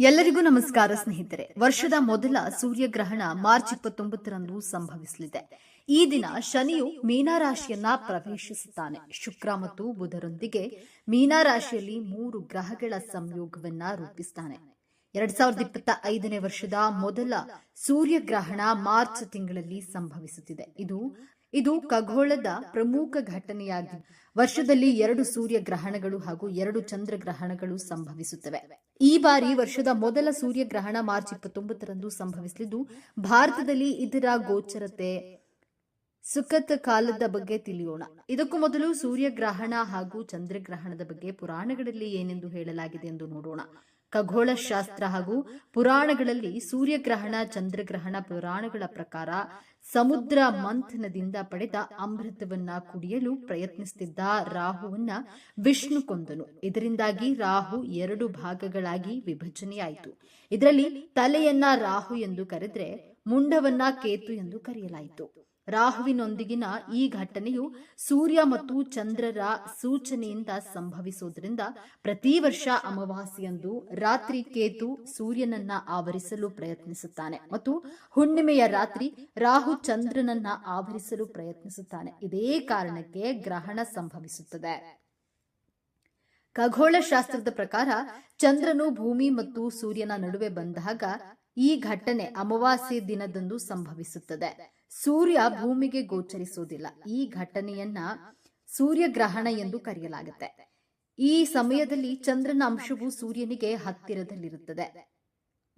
ಎಲ್ಲರಿಗೂ ನಮಸ್ಕಾರ ಸ್ನೇಹಿತರೆ. ವರ್ಷದ ಮೊದಲ ಸೂರ್ಯಗ್ರಹಣ ಮಾರ್ಚ್ ಇಪ್ಪತ್ತೊಂಬತ್ತರಂದು ಸಂಭವಿಸಲಿದೆ. ಈ ದಿನ ಶನಿಯು ಮೀನಾರಾಶಿಯನ್ನ ಪ್ರವೇಶಿಸುತ್ತಾನೆ. ಶುಕ್ರ ಮತ್ತು ಬುಧರೊಂದಿಗೆ ಮೀನಾರಾಶಿಯಲ್ಲಿ ಮೂರು ಗ್ರಹಗಳ ಸಂಯೋಗವನ್ನ ರೂಪಿಸುತ್ತಾನೆ ಎರಡ್ ಸಾವಿರದ ಇಪ್ಪತ್ತ ಐದನೇ ವರ್ಷದ ಮೊದಲ ಸೂರ್ಯಗ್ರಹಣ ಮಾರ್ಚ್ ತಿಂಗಳಲ್ಲಿ ಸಂಭವಿಸುತ್ತಿದೆ. ಇದು ಇದು ಖಗೋಳದ ಪ್ರಮುಖ ಘಟನೆಯಾಗಿದೆ ವರ್ಷದಲ್ಲಿ ಎರಡು ಸೂರ್ಯ ಗ್ರಹಣಗಳು ಹಾಗೂ ಎರಡು ಚಂದ್ರಗ್ರಹಣಗಳು ಸಂಭವಿಸುತ್ತವೆ. ಈ ಬಾರಿ ವರ್ಷದ ಮೊದಲ ಸೂರ್ಯಗ್ರಹಣ ಮಾರ್ಚ್ ಇಪ್ಪತ್ತೊಂಬತ್ತರಂದು ಸಂಭವಿಸಲಿದ್ದು, ಭಾರತದಲ್ಲಿ ಇದರ ಗೋಚರತೆ ಸುಖತ್ ಕಾಲದ ಬಗ್ಗೆ ತಿಳಿಯೋಣ. ಇದಕ್ಕೂ ಮೊದಲು ಸೂರ್ಯಗ್ರಹಣ ಹಾಗೂ ಚಂದ್ರಗ್ರಹಣದ ಬಗ್ಗೆ ಪುರಾಣಗಳಲ್ಲಿ ಏನೆಂದು ಹೇಳಲಾಗಿದೆ ಎಂದು ನೋಡೋಣ. ಖಗೋಳ ಶಾಸ್ತ್ರ ಹಾಗೂ ಪುರಾಣಗಳಲ್ಲಿ ಸೂರ್ಯಗ್ರಹಣ, ಚಂದ್ರಗ್ರಹಣ ಪುರಾಣಗಳ ಪ್ರಕಾರ ಸಮುದ್ರ ಮಂಥನದಿಂದ ಪಡೆದ ಅಮೃತವನ್ನ ಕುಡಿಯಲು ಪ್ರಯತ್ನಿಸುತ್ತಿದ್ದ ರಾಹುವನ್ನ ವಿಷ್ಣು ಕೊಂದನು. ಇದರಿಂದಾಗಿ ರಾಹು ಎರಡು ಭಾಗಗಳಾಗಿ ವಿಭಜನೆಯಾಯಿತು. ಇದರಲ್ಲಿ ತಲೆಯನ್ನ ರಾಹು ಎಂದು ಕರೆದ್ರೆ, ಮುಂಡವನ್ನ ಕೇತು ಎಂದು ಕರೆಯಲಾಯಿತು. ರಾಹುವಿನೊಂದಿಗಿನ ಈ ಘಟನೆಯು ಸೂರ್ಯ ಮತ್ತು ಚಂದ್ರರ ಸೂಚನೆಯಿಂದ ಸಂಭವಿಸುವುದರಿಂದ ಪ್ರತಿ ವರ್ಷ ಅಮಾವಾಸ್ಯೆಯಂದು ರಾತ್ರಿ ಕೇತು ಸೂರ್ಯನನ್ನ ಆವರಿಸಲು ಪ್ರಯತ್ನಿಸುತ್ತಾನೆ ಮತ್ತು ಹುಣ್ಣಿಮೆಯ ರಾತ್ರಿ ರಾಹು ಚಂದ್ರನನ್ನ ಆವರಿಸಲು ಪ್ರಯತ್ನಿಸುತ್ತಾನೆ. ಇದೇ ಕಾರಣಕ್ಕೆ ಗ್ರಹಣ ಸಂಭವಿಸುತ್ತದೆ. ಖಗೋಳ ಶಾಸ್ತ್ರದ ಪ್ರಕಾರ ಚಂದ್ರನು ಭೂಮಿ ಮತ್ತು ಸೂರ್ಯನ ನಡುವೆ ಬಂದಾಗ ಈ ಘಟನೆ ಅಮಾವಾಸ್ಯೆ ದಿನದಂದು ಸಂಭವಿಸುತ್ತದೆ. ಸೂರ್ಯ ಭೂಮಿಗೆ ಗೋಚರಿಸುವುದಿಲ್ಲ. ಈ ಘಟನೆಯನ್ನ ಸೂರ್ಯಗ್ರಹಣ ಎಂದು ಕರೆಯಲಾಗುತ್ತೆ. ಈ ಸಮಯದಲ್ಲಿ ಚಂದ್ರನ ಅಂಶವು ಸೂರ್ಯನಿಗೆ ಹತ್ತಿರದಲ್ಲಿರುತ್ತದೆ.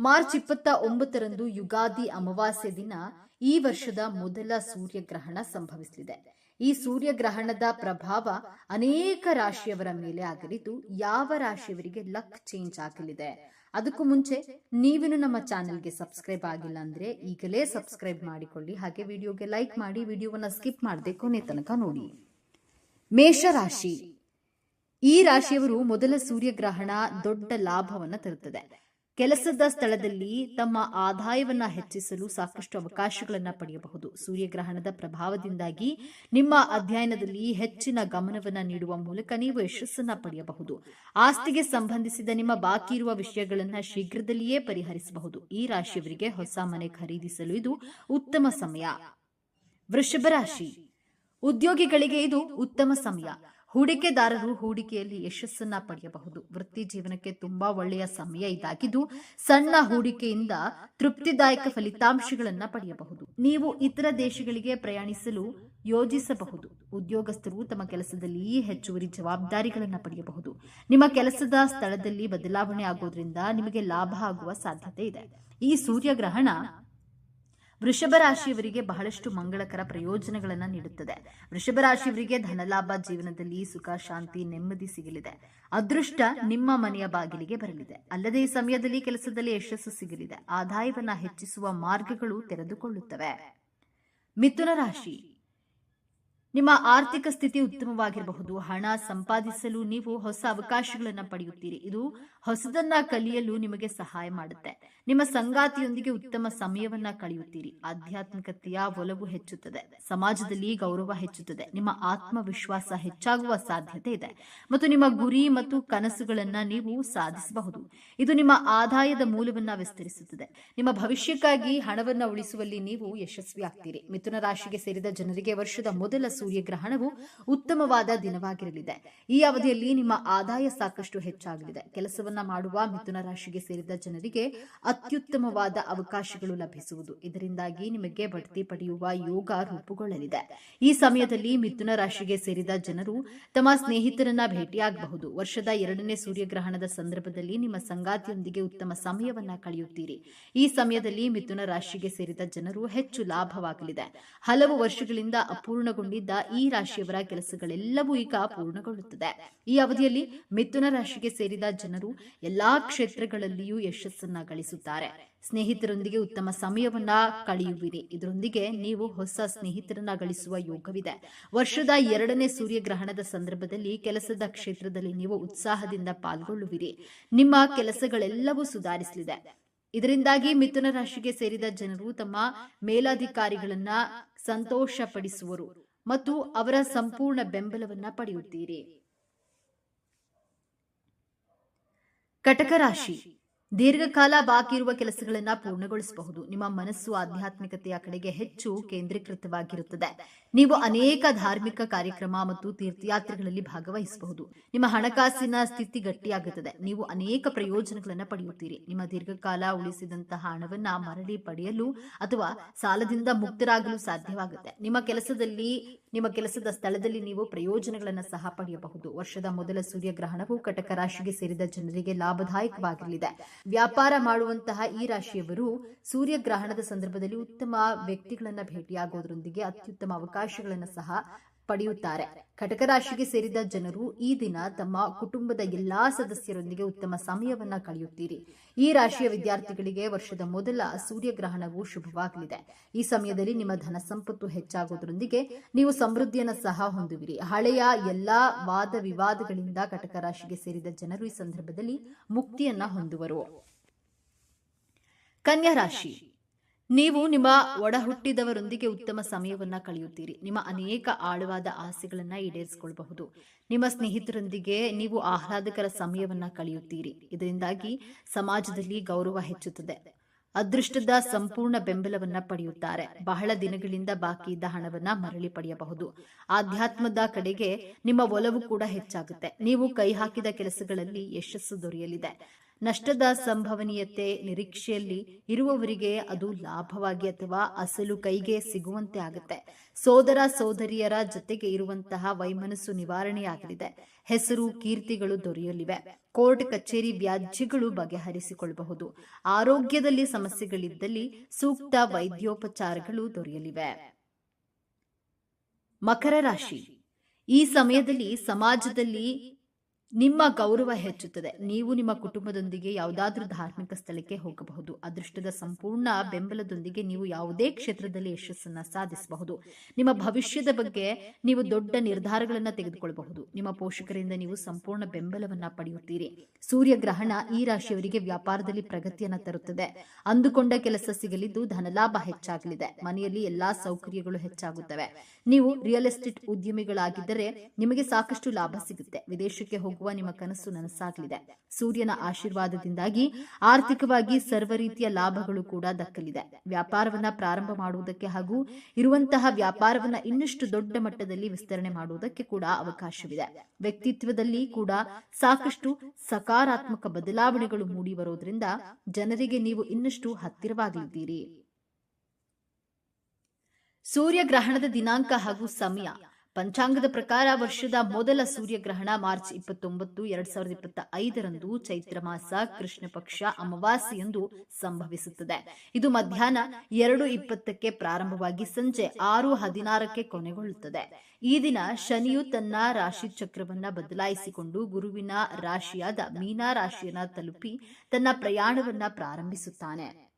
ಮಾರ್ಚ್ ಇಪ್ಪತ್ತ ಒಂಬತ್ತರಂದು ಯುಗಾದಿ ಅಮಾವಾಸ್ಯೆ ದಿನ ಈ ವರ್ಷದ ಮೊದಲ ಸೂರ್ಯಗ್ರಹಣ ಸಂಭವಿಸಲಿದೆ. ಈ ಸೂರ್ಯಗ್ರಹಣದ ಪ್ರಭಾವ ಅನೇಕ ರಾಶಿಯವರ ಮೇಲೆ ಆಗಲಿದ್ದು, ಯಾವ ರಾಶಿಯವರಿಗೆ ಲಕ್ ಚೇಂಜ್ ಆಗಲಿದೆ? ಅದಕ್ಕೂ ಮುಂಚೆ ನೀವಿನ್ನು ನಮ್ಮ ಚಾನೆಲ್ಗೆ ಸಬ್ಸ್ಕ್ರೈಬ್ ಆಗಿಲ್ಲ ಅಂದ್ರೆ ಈಗಲೇ ಸಬ್ಸ್ಕ್ರೈಬ್ ಮಾಡಿಕೊಳ್ಳಿ. ಹಾಗೆ ವಿಡಿಯೋಗೆ ಲೈಕ್ ಮಾಡಿ, ವಿಡಿಯೋವನ್ನ ಸ್ಕಿಪ್ ಮಾಡದೆ ಕೊನೆ ತನಕ ನೋಡಿ. ಮೇಷರಾಶಿ ಈ ರಾಶಿಯವರು ಮೊದಲ ಸೂರ್ಯಗ್ರಹಣ ದೊಡ್ಡ ಲಾಭವನ್ನ ತರುತ್ತದೆ. ಕೆಲಸದ ಸ್ಥಳದಲ್ಲಿ ತಮ್ಮ ಆದಾಯವನ್ನ ಹೆಚ್ಚಿಸಲು ಸಾಕಷ್ಟು ಅವಕಾಶಗಳನ್ನು ಪಡೆಯಬಹುದು. ಸೂರ್ಯಗ್ರಹಣದ ಪ್ರಭಾವದಿಂದಾಗಿ ನಿಮ್ಮ ಅಧ್ಯಯನದಲ್ಲಿ ಹೆಚ್ಚಿನ ಗಮನವನ್ನ ನೀಡುವ ಮೂಲಕ ನೀವು ಯಶಸ್ಸನ್ನ ಪಡೆಯಬಹುದು. ಆಸ್ತಿಗೆ ಸಂಬಂಧಿಸಿದ ನಿಮ್ಮ ಬಾಕಿ ಇರುವ ವಿಷಯಗಳನ್ನು ಶೀಘ್ರದಲ್ಲಿಯೇ ಪರಿಹರಿಸಬಹುದು. ಈ ರಾಶಿಯವರಿಗೆ ಹೊಸ ಮನೆ ಖರೀದಿಸಲು ಇದು ಉತ್ತಮ ಸಮಯ. ವೃಷಭ ರಾಶಿ. ಉದ್ಯೋಗಿಗಳಿಗೆ ಇದು ಉತ್ತಮ ಸಮಯ. ಹೂಡಿಕೆದಾರರು ಹೂಡಿಕೆಯಲ್ಲಿ ಯಶಸ್ಸನ್ನ ಪಡೆಯಬಹುದು. ವೃತ್ತಿ ಜೀವನಕ್ಕೆ ತುಂಬಾ ಒಳ್ಳೆಯ ಸಮಯ ಇದಾಗಿದ್ದು, ಸಣ್ಣ ಹೂಡಿಕೆಯಿಂದ ತೃಪ್ತಿದಾಯಕ ಫಲಿತಾಂಶಗಳನ್ನ ಪಡೆಯಬಹುದು. ನೀವು ಇತರ ದೇಶಗಳಿಗೆ ಪ್ರಯಾಣಿಸಲು ಯೋಜಿಸಬಹುದು. ಉದ್ಯೋಗಸ್ಥರು ತಮ್ಮ ಕೆಲಸದಲ್ಲಿ ಹೆಚ್ಚುವರಿ ಜವಾಬ್ದಾರಿಗಳನ್ನು ಪಡೆಯಬಹುದು. ನಿಮ್ಮ ಕೆಲಸದ ಸ್ಥಳದಲ್ಲಿ ಬದಲಾವಣೆ ಆಗೋದ್ರಿಂದ ನಿಮಗೆ ಲಾಭ ಆಗುವ ಸಾಧ್ಯತೆ ಇದೆ. ಈ ಸೂರ್ಯಗ್ರಹಣ ವೃಷಭ ರಾಶಿಯವರಿಗೆ ಬಹಳಷ್ಟು ಮಂಗಳಕರ ಪ್ರಯೋಜನಗಳನ್ನು ನೀಡುತ್ತದೆ. ವೃಷಭ ರಾಶಿಯವರಿಗೆ ಧನಲಾಭ ಜೀವನದಲ್ಲಿ ಸುಖ, ಶಾಂತಿ, ನೆಮ್ಮದಿ ಸಿಗಲಿದೆ. ಅದೃಷ್ಟ ನಿಮ್ಮ ಮನೆಯ ಬಾಗಿಲಿಗೆ ಬರಲಿದೆ. ಅಲ್ಲದೆ ಈ ಸಮಯದಲ್ಲಿ ಕೆಲಸದಲ್ಲಿ ಯಶಸ್ಸು ಸಿಗಲಿದೆ. ಆದಾಯವನ್ನ ಹೆಚ್ಚಿಸುವ ಮಾರ್ಗಗಳು ತೆರೆದುಕೊಳ್ಳುತ್ತವೆ. ಮಿಥುನ ರಾಶಿ. ನಿಮ್ಮ ಆರ್ಥಿಕ ಸ್ಥಿತಿ ಉತ್ತಮವಾಗಿರಬಹುದು. ಹಣ ಸಂಪಾದಿಸಲು ನೀವು ಹೊಸ ಅವಕಾಶಗಳನ್ನು ಪಡೆಯುತ್ತೀರಿ. ಇದು ಹೊಸದನ್ನ ಕಲಿಯಲು ನಿಮಗೆ ಸಹಾಯ ಮಾಡುತ್ತೆ. ನಿಮ್ಮ ಸಂಗಾತಿಯೊಂದಿಗೆ ಉತ್ತಮ ಸಮಯವನ್ನ ಕಳೆಯುತ್ತೀರಿ. ಆಧ್ಯಾತ್ಮಿಕತೆಯ ಒಲವು ಹೆಚ್ಚುತ್ತದೆ. ಸಮಾಜದಲ್ಲಿ ಗೌರವ ಹೆಚ್ಚುತ್ತದೆ. ನಿಮ್ಮ ಆತ್ಮವಿಶ್ವಾಸ ಹೆಚ್ಚಾಗುವ ಸಾಧ್ಯತೆ ಇದೆ. ಮತ್ತು ನಿಮ್ಮ ಗುರಿ ಮತ್ತು ಕನಸುಗಳನ್ನ ನೀವು ಸಾಧಿಸಬಹುದು. ಇದು ನಿಮ್ಮ ಆದಾಯದ ಮೂಲವನ್ನ ವಿಸ್ತರಿಸುತ್ತದೆ. ನಿಮ್ಮ ಭವಿಷ್ಯಕ್ಕಾಗಿ ಹಣವನ್ನ ಉಳಿಸುವಲ್ಲಿ ನೀವು ಯಶಸ್ವಿ ಆಗ್ತೀರಿ ಮಿಥುನ ರಾಶಿಗೆ ಸೇರಿದ ಜನರಿಗೆ ವರ್ಷದ ಮೊದಲ ಸೂರ್ಯಗ್ರಹಣವು ಉತ್ತಮವಾದ ದಿನವಾಗಿರಲಿದೆ. ಈ ಅವಧಿಯಲ್ಲಿ ನಿಮ್ಮ ಆದಾಯ ಸಾಕಷ್ಟು ಹೆಚ್ಚಾಗಲಿದೆ. ಕೆಲಸವನ್ನ ಮಾಡುವ ಮಿಥುನ ರಾಶಿಗೆ ಸೇರಿದ ಜನರಿಗೆ ಅತ್ಯುತ್ತಮವಾದ ಅವಕಾಶಗಳು ಲಭಿಸುವುದು. ಇದರಿಂದಾಗಿ ನಿಮಗೆ ಬಡ್ತಿ ಪಡೆಯುವ ಯೋಗ ರೂಪುಗೊಳ್ಳಲಿದೆ. ಈ ಸಮಯದಲ್ಲಿ ಮಿಥುನ ರಾಶಿಗೆ ಸೇರಿದ ಜನರು ತಮ್ಮ ಸ್ನೇಹಿತರನ್ನ ಭೇಟಿಯಾಗಬಹುದು. ವರ್ಷದ ಎರಡನೇ ಸೂರ್ಯಗ್ರಹಣದ ಸಂದರ್ಭದಲ್ಲಿ ನಿಮ್ಮ ಸಂಗಾತಿಯೊಂದಿಗೆ ಉತ್ತಮ ಸಮಯವನ್ನ ಕಳೆಯುತ್ತೀರಿ. ಈ ಸಮಯದಲ್ಲಿ ಮಿಥುನ ರಾಶಿಗೆ ಸೇರಿದ ಜನರು ಹೆಚ್ಚು ಲಾಭವಾಗಲಿದೆ. ಹಲವು ವರ್ಷಗಳಿಂದ ಅಪೂರ್ಣಗೊಂಡಿದ್ದ ಈ ರಾಶಿಯವರ ಕೆಲಸಗಳೆಲ್ಲವೂ ಈಗ ಪೂರ್ಣಗೊಳ್ಳುತ್ತದೆ. ಈ ಅವಧಿಯಲ್ಲಿ ಮಿಥುನ ರಾಶಿಗೆ ಸೇರಿದ ಜನರು ಎಲ್ಲಾ ಕ್ಷೇತ್ರಗಳಲ್ಲಿಯೂ ಯಶಸ್ಸನ್ನ ಗಳಿಸುತ್ತಾರೆ. ಸ್ನೇಹಿತರೊಂದಿಗೆ ಉತ್ತಮ ಸಮಯವನ್ನ ಕಳೆಯುವಿರಿ. ಇದರೊಂದಿಗೆ ನೀವು ಹೊಸ ಸ್ನೇಹಿತರನ್ನ ಗಳಿಸುವ ಯೋಗವಿದೆ. ವರ್ಷದ ಎರಡನೇ ಸೂರ್ಯಗ್ರಹಣದ ಸಂದರ್ಭದಲ್ಲಿ ಕೆಲಸದ ಕ್ಷೇತ್ರದಲ್ಲಿ ನೀವು ಉತ್ಸಾಹದಿಂದ ಪಾಲ್ಗೊಳ್ಳುವಿರಿ. ನಿಮ್ಮ ಕೆಲಸಗಳೆಲ್ಲವೂ ಸುಧಾರಿಸಲಿದೆ. ಇದರಿಂದಾಗಿ ಮಿಥುನ ರಾಶಿಗೆ ಸೇರಿದ ಜನರು ತಮ್ಮ ಮೇಲಾಧಿಕಾರಿಗಳನ್ನ ಸಂತೋಷಪಡಿಸುವರು. ಮತ್ತು ಅವರ ಸಂಪೂರ್ಣ ಬೆಂಬಲವನ್ನ ಪಡೆಯುತ್ತೀರಿ. ಕಟಕ ರಾಶಿ ದೀರ್ಘಕಾಲ ಬಾಕಿ ಇರುವ ಕೆಲಸಗಳನ್ನ ಪೂರ್ಣಗೊಳಿಸಬಹುದು. ನಿಮ್ಮ ಮನಸ್ಸು ಆಧ್ಯಾತ್ಮಿಕತೆಯ ಕಡೆಗೆ ಹೆಚ್ಚು ಕೇಂದ್ರೀಕೃತವಾಗಿರುತ್ತದೆ. ನೀವು ಅನೇಕ ಧಾರ್ಮಿಕ ಕಾರ್ಯಕ್ರಮ ಮತ್ತು ತೀರ್ಥಯಾತ್ರೆಗಳಲ್ಲಿ ಭಾಗವಹಿಸಬಹುದು. ನಿಮ್ಮ ಹಣಕಾಸಿನ ಸ್ಥಿತಿ ಗಟ್ಟಿಯಾಗುತ್ತದೆ. ನೀವು ಅನೇಕ ಪ್ರಯೋಜನಗಳನ್ನು ಪಡೆಯುತ್ತೀರಿ. ನಿಮ್ಮ ದೀರ್ಘಕಾಲ ಉಳಿಸಿದಂತಹ ಹಣವನ್ನ ಮರಳಿ ಪಡೆಯಲು ಅಥವಾ ಸಾಲದಿಂದ ಮುಕ್ತರಾಗಲು ಸಾಧ್ಯವಾಗುತ್ತೆ. ನಿಮ್ಮ ಕೆಲಸದಲ್ಲಿ ನಿಮ್ಮ ಕೆಲಸದ ಸ್ಥಳದಲ್ಲಿ ನೀವು ಪ್ರಯೋಜನಗಳನ್ನು ಸಹ ಪಡೆಯಬಹುದು. ವರ್ಷದ ಮೊದಲ ಸೂರ್ಯಗ್ರಹಣವು ಕಟಕ ರಾಶಿಗೆ ಸೇರಿದ ಜನರಿಗೆ ಲಾಭದಾಯಕವಾಗಿರಲಿದೆ. ವ್ಯಾಪಾರ ಮಾಡುವಂತಹ ಈ ರಾಶಿಯವರು ಸೂರ್ಯಗ್ರಹಣದ ಸಂದರ್ಭದಲ್ಲಿ ಉತ್ತಮ ವ್ಯಕ್ತಿಗಳನ್ನ ಭೇಟಿಯಾಗೋದ್ರೊಂದಿಗೆ ಅತ್ಯುತ್ತಮ ಅವಕಾಶಗಳನ್ನು ಸಹ ಪಡೆಯುತ್ತಾರೆ. ಕಟಕ ರಾಶಿಗೆ ಸೇರಿದ ಜನರು ಈ ದಿನ ತಮ್ಮ ಕುಟುಂಬದ ಎಲ್ಲಾ ಸದಸ್ಯರೊಂದಿಗೆ ಉತ್ತಮ ಸಮಯವನ್ನ ಕಳೆಯುತ್ತೀರಿ. ಈ ರಾಶಿಯ ವಿದ್ಯಾರ್ಥಿಗಳಿಗೆ ವರ್ಷದ ಮೊದಲ ಸೂರ್ಯಗ್ರಹಣವು ಶುಭವಾಗಲಿದೆ. ಈ ಸಮಯದಲ್ಲಿ ನಿಮ್ಮ ಧನ ಸಂಪತ್ತು ಹೆಚ್ಚಾಗುವುದರೊಂದಿಗೆ ನೀವು ಸಮೃದ್ಧಿಯನ್ನು ಸಹ ಹೊಂದುವಿರಿ. ಹಳೆಯ ಎಲ್ಲಾ ವಾದ ವಿವಾದಗಳಿಂದ ಕಟಕ ರಾಶಿಗೆ ಸೇರಿದ ಜನರು ಈ ಸಂದರ್ಭದಲ್ಲಿ ಮುಕ್ತಿಯನ್ನ ಹೊಂದುವರು. ಕನ್ಯಾ ರಾಶಿ. ನೀವು ನಿಮ್ಮ ಒಡಹುಟ್ಟಿದವರೊಂದಿಗೆ ಉತ್ತಮ ಸಮಯವನ್ನ ಕಳೆಯುತ್ತೀರಿ. ನಿಮ್ಮ ಅನೇಕ ಆಳವಾದ ಆಸೆಗಳನ್ನ ಈಡೇರಿಸಿಕೊಳ್ಳಬಹುದು. ನಿಮ್ಮ ಸ್ನೇಹಿತರೊಂದಿಗೆ ನೀವು ಆಹ್ಲಾದಕರ ಸಮಯವನ್ನ ಕಳೆಯುತ್ತೀರಿ. ಇದರಿಂದಾಗಿ ಸಮಾಜದಲ್ಲಿ ಗೌರವ ಹೆಚ್ಚುತ್ತದೆ. ಅದೃಷ್ಟದ ಸಂಪೂರ್ಣ ಬೆಂಬಲವನ್ನ ಪಡೆಯುತ್ತಾರೆ. ಬಹಳ ದಿನಗಳಿಂದ ಬಾಕಿ ಇದ್ದ ಹಣವನ್ನ ಮರಳಿ ಪಡೆಯಬಹುದು. ಆಧ್ಯಾತ್ಮದ ಕಡೆಗೆ ನಿಮ್ಮ ಒಲವು ಕೂಡ ಹೆಚ್ಚಾಗುತ್ತೆ. ನೀವು ಕೈ ಹಾಕಿದ ಕೆಲಸಗಳಲ್ಲಿ ಯಶಸ್ಸು ದೊರೆಯಲಿದೆ. ನಷ್ಟದ ಸಂಭವನೀಯತೆ ನಿರೀಕ್ಷೆಯಲ್ಲಿ ಇರುವವರಿಗೆ ಅದು ಲಾಭವಾಗಿ ಅಥವಾ ಅಸಲು ಕೈಗೆ ಸಿಗುವಂತೆ ಆಗುತ್ತೆ. ಸೋದರ ಸೋದರಿಯರ ಜೊತೆಗೆ ಇರುವಂತಹ ವೈಮನಸ್ಸು ನಿವಾರಣೆಯಾಗಲಿದೆ. ಹೆಸರು, ಕೀರ್ತಿಗಳು ದೊರೆಯಲಿವೆ. ಕೋರ್ಟ್, ಕಚೇರಿ ವ್ಯಾಜ್ಯಗಳು ಬಗೆಹರಿಸಿಕೊಳ್ಳಬಹುದು. ಆರೋಗ್ಯದಲ್ಲಿ ಸಮಸ್ಯೆಗಳಿದ್ದಲ್ಲಿ ಸೂಕ್ತ ವೈದ್ಯೋಪಚಾರಗಳು ದೊರೆಯಲಿವೆ. ಮಕರ ರಾಶಿ. ಈ ಸಮಯದಲ್ಲಿ ಸಮಾಜದಲ್ಲಿ ನಿಮ್ಮ ಗೌರವ ಹೆಚ್ಚುತ್ತದೆ. ನೀವು ನಿಮ್ಮ ಕುಟುಂಬದೊಂದಿಗೆ ಯಾವುದಾದ್ರೂ ಧಾರ್ಮಿಕ ಸ್ಥಳಕ್ಕೆ ಹೋಗಬಹುದು. ಅದೃಷ್ಟದ ಸಂಪೂರ್ಣ ಬೆಂಬಲದೊಂದಿಗೆ ನೀವು ಯಾವುದೇ ಕ್ಷೇತ್ರದಲ್ಲಿ ಯಶಸ್ಸನ್ನ ಸಾಧಿಸಬಹುದು. ನಿಮ್ಮ ಭವಿಷ್ಯದ ಬಗ್ಗೆ ನೀವು ದೊಡ್ಡ ನಿರ್ಧಾರಗಳನ್ನು ತೆಗೆದುಕೊಳ್ಳಬಹುದು. ನಿಮ್ಮ ಪೋಷಕರಿಂದ ನೀವು ಸಂಪೂರ್ಣ ಬೆಂಬಲವನ್ನ ಪಡೆಯುತ್ತೀರಿ. ಸೂರ್ಯಗ್ರಹಣ ಈ ರಾಶಿಯವರಿಗೆ ವ್ಯಾಪಾರದಲ್ಲಿ ಪ್ರಗತಿಯನ್ನ ತರುತ್ತದೆ. ಅಂದುಕೊಂಡ ಕೆಲಸ ಸಿಗಲಿದ್ದು ಧನಲಾಭ ಹೆಚ್ಚಾಗಲಿದೆ. ಮನೆಯಲ್ಲಿ ಎಲ್ಲಾ ಸೌಕರ್ಯಗಳು ಹೆಚ್ಚಾಗುತ್ತವೆ. ನೀವು ರಿಯಲ್ ಎಸ್ಟೇಟ್ ಉದ್ಯಮಿಗಳಾಗಿದ್ದರೆ ನಿಮಗೆ ಸಾಕಷ್ಟು ಲಾಭ ಸಿಗುತ್ತೆ. ವಿದೇಶಕ್ಕೆ ಹೋಗುವ ನಿಮ್ಮ ಕನಸು ನನಸಾಗಲಿದೆ. ಸೂರ್ಯನ ಆಶೀರ್ವಾದದಿಂದಾಗಿ ಆರ್ಥಿಕವಾಗಿ ಸರ್ವ ರೀತಿಯ ಲಾಭಗಳು ಕೂಡ ದಕ್ಕಲಿದೆ. ವ್ಯಾಪಾರವನ್ನ ಪ್ರಾರಂಭ ಮಾಡುವುದಕ್ಕೆ ಹಾಗೂ ಇರುವಂತಹ ವ್ಯಾಪಾರವನ್ನ ಇನ್ನಷ್ಟು ದೊಡ್ಡ ಮಟ್ಟದಲ್ಲಿ ವಿಸ್ತರಣೆ ಮಾಡುವುದಕ್ಕೆ ಕೂಡ ಅವಕಾಶವಿದೆ. ವ್ಯಕ್ತಿತ್ವದಲ್ಲಿ ಕೂಡ ಸಾಕಷ್ಟು ಸಕಾರಾತ್ಮಕ ಬದಲಾವಣೆಗಳು ಮೂಡಿ ಬರೋದ್ರಿಂದ ಜನರಿಗೆ ನೀವು ಇನ್ನಷ್ಟು ಹತ್ತಿರವಾಗಲಿದ್ದೀರಿ. ಸೂರ್ಯಗ್ರಹಣದ ದಿನಾಂಕ ಹಾಗೂ ಸಮಯ. ಪಂಚಾಂಗದ ಪ್ರಕಾರ ವರ್ಷದ ಮೊದಲ ಸೂರ್ಯಗ್ರಹಣ ಮಾರ್ಚ್ ಇಪ್ಪತ್ತೊಂಬತ್ತು, ಎರಡ್ ಸಾವಿರದ ಇಪ್ಪತ್ತ ಐದರಂದು ಚೈತ್ರ ಮಾಸ ಕೃಷ್ಣ ಪಕ್ಷ ಅಮಾವಾಸ್ಯೆಯಂದು ಸಂಭವಿಸುತ್ತದೆ. ಇದು ಮಧ್ಯಾಹ್ನ ಎರಡು ಇಪ್ಪತ್ತಕ್ಕೆ ಪ್ರಾರಂಭವಾಗಿ ಸಂಜೆ ಆರು ಹದಿನಾರಕ್ಕೆ ಕೊನೆಗೊಳ್ಳುತ್ತದೆ. ಈ ದಿನ ಶನಿಯು ತನ್ನ ರಾಶಿ ಚಕ್ರವನ್ನ ಬದಲಾಯಿಸಿಕೊಂಡು ಗುರುವಿನ ರಾಶಿಯಾದ ಮೀನಾ ರಾಶಿಯನ್ನ ತಲುಪಿ ತನ್ನ ಪ್ರಯಾಣವನ್ನ ಪ್ರಾರಂಭಿಸುತ್ತಾನೆ.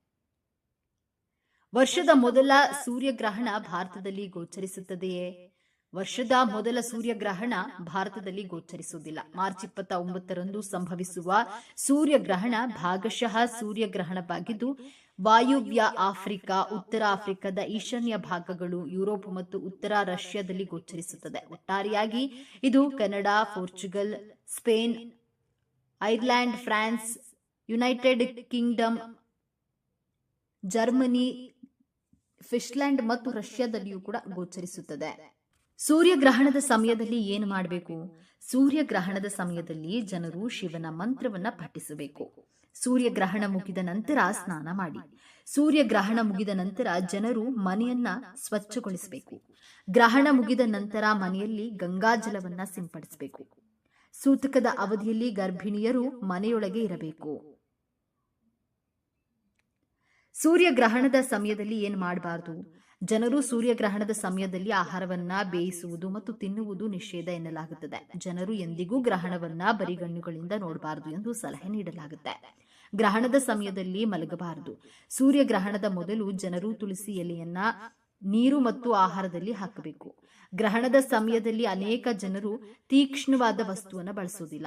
ವರ್ಷದ ಮೊದಲ ಸೂರ್ಯಗ್ರಹಣ ಭಾರತದಲ್ಲಿ ಗೋಚರಿಸುತ್ತದೆಯೇ? ವರ್ಷದ ಮೊದಲ ಸೂರ್ಯಗ್ರಹಣ ಭಾರತದಲ್ಲಿ ಗೋಚರಿಸುವುದಿಲ್ಲ. ಮಾರ್ಚ್ ಇಪ್ಪತ್ತ ಒಂಬತ್ತರಂದು ಸಂಭವಿಸುವ ಸೂರ್ಯಗ್ರಹಣ ಭಾಗಶಃ ಸೂರ್ಯಗ್ರಹಣವಾಗಿದ್ದು, ವಾಯುವ್ಯ ಆಫ್ರಿಕಾ, ಉತ್ತರ ಆಫ್ರಿಕಾದ ಈಶಾನ್ಯ ಭಾಗಗಳು ಯುರೋಪ್ ಮತ್ತು ಉತ್ತರ ರಷ್ಯಾದಲ್ಲಿ ಗೋಚರಿಸುತ್ತದೆ. ಒಟ್ಟಾರೆಯಾಗಿ ಇದು Canada, Portugal, Spain Ireland France, United Kingdom, Germany, Finland ಮತ್ತು ರಷ್ಯಾದಲ್ಲಿಯೂ ಕೂಡ ಗೋಚರಿಸುತ್ತದೆ. ಸೂರ್ಯಗ್ರಹಣದ ಸಮಯದಲ್ಲಿ ಏನು ಮಾಡಬೇಕು? ಸೂರ್ಯಗ್ರಹಣದ ಸಮಯದಲ್ಲಿ ಜನರು ಶಿವನ ಮಂತ್ರವನ್ನ ಪಠಿಸಬೇಕು. ಸೂರ್ಯಗ್ರಹಣ ಮುಗಿದ ನಂತರ ಸ್ನಾನ ಮಾಡಿ. ಸೂರ್ಯಗ್ರಹಣ ಮುಗಿದ ನಂತರ ಜನರು ಮನೆಯನ್ನ ಸ್ವಚ್ಛಗೊಳಿಸಬೇಕು. ಗ್ರಹಣ ಮುಗಿದ ನಂತರ ಮನೆಯಲ್ಲಿ ಗಂಗಾಜಲವನ್ನ ಸಿಂಪಡಿಸಬೇಕು. ಸೂತಕದ ಅವಧಿಯಲ್ಲಿ ಗರ್ಭಿಣಿಯರು ಮನೆಯೊಳಗೆ ಇರಬೇಕು. ಸೂರ್ಯಗ್ರಹಣದ ಸಮಯದಲ್ಲಿ ಏನು ಮಾಡಬಾರದು? ಜನರು ಸೂರ್ಯಗ್ರಹಣದ ಸಮಯದಲ್ಲಿ ಆಹಾರವನ್ನ ಬೇಯಿಸುವುದು ಮತ್ತು ತಿನ್ನುವುದು ನಿಷೇಧ ಎನ್ನಲಾಗುತ್ತದೆ. ಜನರು ಎಂದಿಗೂ ಗ್ರಹಣವನ್ನ ಬರಿಗಣ್ಣುಗಳಿಂದ ನೋಡಬಾರದು ಎಂದು ಸಲಹೆ ನೀಡಲಾಗುತ್ತೆ. ಗ್ರಹಣದ ಸಮಯದಲ್ಲಿ ಮಲಗಬಾರದು. ಸೂರ್ಯಗ್ರಹಣದ ಮೊದಲು ಜನರು ತುಳಸಿ ಎಲೆಯನ್ನ ನೀರು ಮತ್ತು ಆಹಾರದಲ್ಲಿ ಹಾಕಬೇಕು. ಗ್ರಹಣದ ಸಮಯದಲ್ಲಿ ಅನೇಕ ಜನರು ತೀಕ್ಷ್ಣವಾದ ವಸ್ತುವನ್ನು ಬಳಸುವುದಿಲ್ಲ